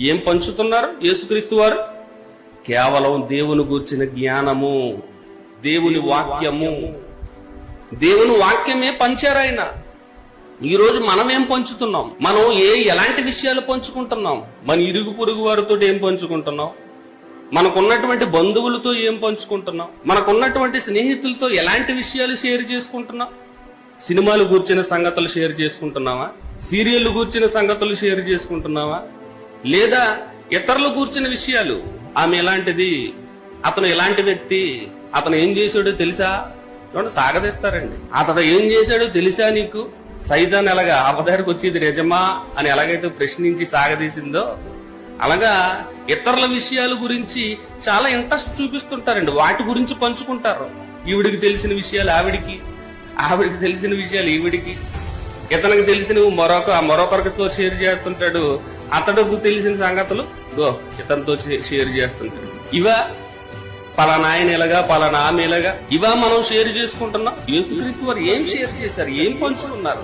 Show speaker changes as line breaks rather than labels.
ఏం పంచుతున్నారు యేసుక్రీస్తు వారు? కేవలం దేవుని గూర్చిన జ్ఞానము దేవుని వాక్యము. దేవుని వాక్యమే పంచారాయన ఈ రోజు మనం ఏం పంచుతున్నాం? మనం ఏ ఎలాంటి విషయాలు పంచుకుంటున్నాం? మన ఇరుగు పొరుగు వారితో ఏం పంచుకుంటున్నాం? మనకున్నటువంటి బంధువులతో ఏం పంచుకుంటున్నాం? మనకున్నటువంటి స్నేహితులతో ఎలాంటి విషయాలు షేర్ చేసుకుంటున్నాం? సినిమాలు కూర్చిన సంగతులు షేర్ చేసుకుంటున్నావా? సీరియల్ కూర్చిన సంగతులు షేర్ చేసుకుంటున్నావా? లేదా ఇతరులు కూర్చిన విషయాలు. ఆమె ఎలాంటిది? అతను ఎలాంటి వ్యక్తి? అతను ఏం చేశాడో తెలుసా? చూడండి సాగదీస్తారండి. అతను ఏం చేశాడో తెలుసా నీకు? సైతాన్ ఎలాగా అవధారికి వచ్చేది నిజమా అని ఎలాగైతే ప్రశ్నించి సాగదీసిందో అలాగా ఇతరుల విషయాల గురించి చాలా ఇంట్రెస్ట్ చూపిస్తుంటారండి. వాటి గురించి పంచుకుంటారు. ఈవిడికి తెలిసిన విషయాలు ఆవిడికి ఆవిడికి తెలిసిన విషయాలు ఈవిడికి. ఇతనికి తెలిసినవి మరొక మరొకరితో షేర్ చేస్తుంటాడు అతడుకు తెలిసిన సంగతులు గో ఇతనితో షేర్ చేస్తుంటాడు ఇవా పలానా ఆయన ఇలాగా పలానా ఆమె ఇలాగా ఇవా మనం షేర్ చేసుకుంటున్నాం. యేసుక్రీస్తు వారు ఏం షేర్ చేశారు? ఏం పంచుకున్నారు?